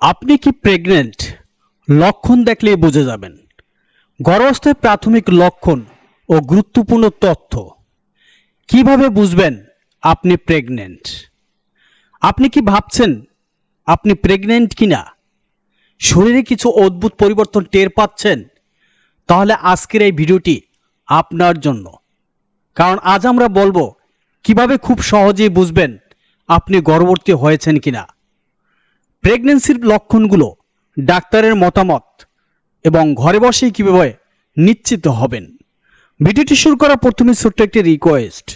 আপনি কি প্রেগনেন্ট লক্ষণ দেখলেই বুঝে যাবেন। গর্ভাবস্থায় প্রাথমিক লক্ষণ ও গুরুত্বপূর্ণ তথ্য। কীভাবে বুঝবেন আপনি প্রেগনেন্ট আপনি কি ভাবছেন আপনি প্রেগনেন্ট কিনা? শরীরে কিছু অদ্ভুত পরিবর্তন টের পাচ্ছেন? তাহলে আজকের এই ভিডিওটি আপনার জন্য। কারণ আজ আমরা বলব, কীভাবে খুব সহজেই বুঝবেন আপনি গর্ভবতী হয়েছেন কিনা। প্রেগনেন্সির লক্ষণগুলো ডাক্তারের মতামত এবং ঘরে বসেই কীভাবে নিশ্চিত হবেন। ভিডিওটি শুরু করার প্রথমে ছোট্ট একটি রিকোয়েস্ট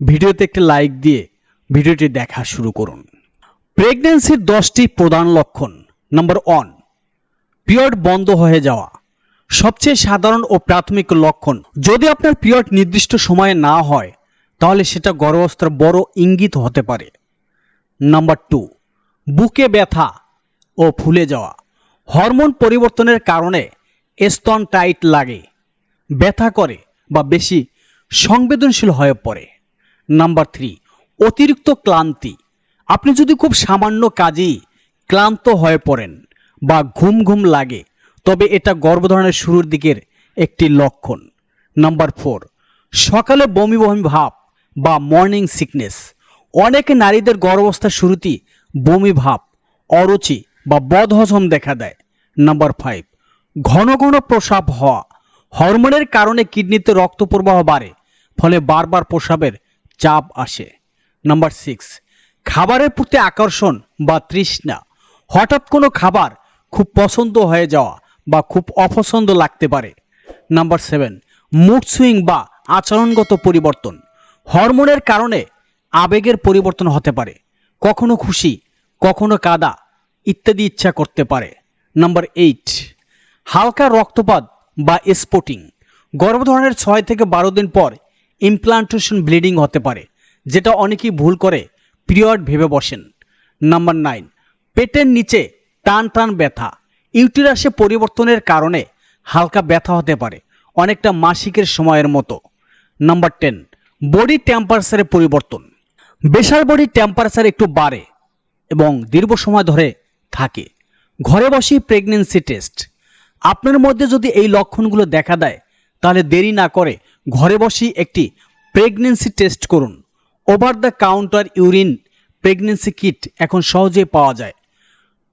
ভিডিওতে একটি লাইক দিয়ে ভিডিওটি দেখা শুরু করুন। প্রেগনেন্সির দশটি প্রধান লক্ষণ। নাম্বার ওয়ান পিরিয়ড বন্ধ হয়ে যাওয়া। সবচেয়ে সাধারণ ও প্রাথমিক লক্ষণ। যদি আপনার পিরিয়ড নির্দিষ্ট সময়ে না হয়, তাহলে সেটা গর্ভাবস্থার বড় ইঙ্গিত হতে পারে। নাম্বার টু বুকে ব্যথা ও ফুলে যাওয়া। হরমোন পরিবর্তনের কারণে স্তন টাইট লাগে, ব্যথা করে বা বেশি সংবেদনশীল হয়ে পড়ে। নাম্বার থ্রি, অতিরিক্ত ক্লান্তি। আপনি যদি খুব সামান্য কাজেই ক্লান্ত হয়ে পড়েন বা ঘুম ঘুম লাগে, তবে এটা গর্ভধারণের শুরুর দিকের একটি লক্ষণ। নাম্বার ফোর, সকালে বমি বমি ভাব বা মর্নিং সিকনেস। অনেক নারীদের গর্ভাবস্থার শুরুতেই বমি ভাব অরুচি বা বদহজম দেখা দেয়। নাম্বার ফাইভ ঘন ঘন প্রসাব হওয়া। হরমোনের কারণে কিডনিতে রক্ত প্রবাহ বাড়ে, ফলে বারবার প্রসাবের চাপ আসে। নাম্বার সিক্স খাবারের প্রতি আকর্ষণ বা তৃষ্ণা। হঠাৎ কোনো খাবার খুব পছন্দ হয়ে যাওয়া বা খুব অপছন্দ লাগতে পারে। নাম্বার সেভেন মুড সুইং বা আচরণগত পরিবর্তন। হরমোনের কারণে আবেগের পরিবর্তন হতে পারে। কখনো খুশি কখনো কাদা, ইত্যাদি ইচ্ছা করতে পারে। নাম্বার এইট হালকা রক্তপাত বা স্পোটিং গর্ভধারণের ছয় থেকে বারো দিন পর ইমপ্লান্টেশন ব্লিডিং হতে পারে, যেটা অনেকেই ভুল করে, পিরিয়ড ভেবে বসেন। নাম্বার নাইন পেটের নিচে টান টান ব্যথা, ইউটিরাসে পরিবর্তনের কারণে হালকা ব্যথা হতে পারে, অনেকটা মাসিকের সময়ের মতো। নাম্বার টেন বডি টেম্পারেচারের পরিবর্তন বেশার বডি টেম্পারেচার একটু বাড়ে এবং দীর্ঘ সময় ধরে থাকে। ঘরে বসেই প্রেগনেন্সি টেস্ট আপনার মধ্যে যদি এই লক্ষণগুলো দেখা দেয়, তাহলে দেরি না করে ঘরে বসেই একটি প্রেগনেন্সি টেস্ট করুন। Over the counter urine pregnancy kit এখন সহজেই পাওয়া যায়।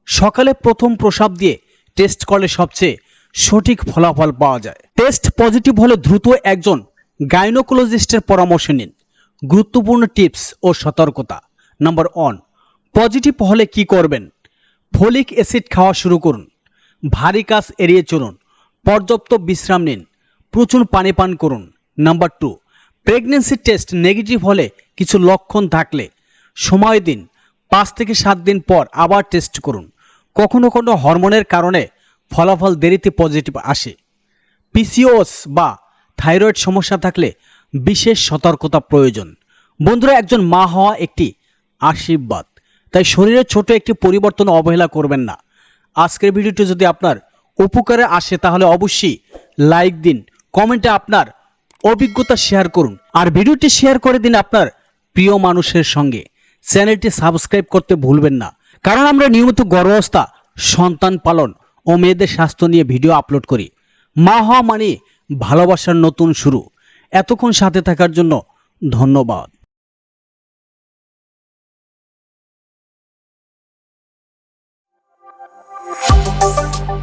সকালে প্রথম প্রসাব দিয়ে টেস্ট করলে সবচেয়ে সঠিক ফলাফল পাওয়া যায়। টেস্ট পজিটিভ হলে দ্রুত একজন গাইনোকোলজিস্টের পরামর্শ নিন। গুরুত্বপূর্ণ টিপস ও সতর্কতা। নাম্বার ওয়ান পজিটিভ হলে কি করবেন? ফলিক অ্যাসিড খাওয়া শুরু করুন। ভারী কাজ এড়িয়ে চলুন। পর্যাপ্ত বিশ্রাম নিন। প্রচুর পানি পান করুন। Number two, pregnancy test negative হলে কিছু লক্ষণ থাকলে সময় দিন। পাঁচ থেকে সাত দিন পর আবার টেস্ট করুন। কখনো কোনো হরমোনের কারণে ফলাফল দেরিতে পজিটিভ আসে। পিসিওস বা থাইরয়েড সমস্যা থাকলে বিশেষ সতর্কতা প্রয়োজন। বন্ধুরা, একজন মা হওয়া একটি আশীর্বাদ। তাই শরীরের ছোট একটি পরিবর্তন অবহেলা করবেন না। আজকের ভিডিওটি যদি আপনার উপকারে আসে, তাহলে অবশ্যই লাইক দিন কমেন্টে আপনার অভিজ্ঞতা শেয়ার করুন। আর ভিডিওটি শেয়ার করে দিন আপনার প্রিয় মানুষের সঙ্গে। চ্যানেলটি সাবস্ক্রাইব করতে ভুলবেন না। কারণ আমরা নিয়মিত গর্ভাবস্থা, সন্তান পালন ও মেয়েদের স্বাস্থ্য নিয়ে ভিডিও আপলোড করি। মা হওয়া মানে ভালোবাসার নতুন শুরু। এতক্ষণ সাথে থাকার জন্য ধন্যবাদ। you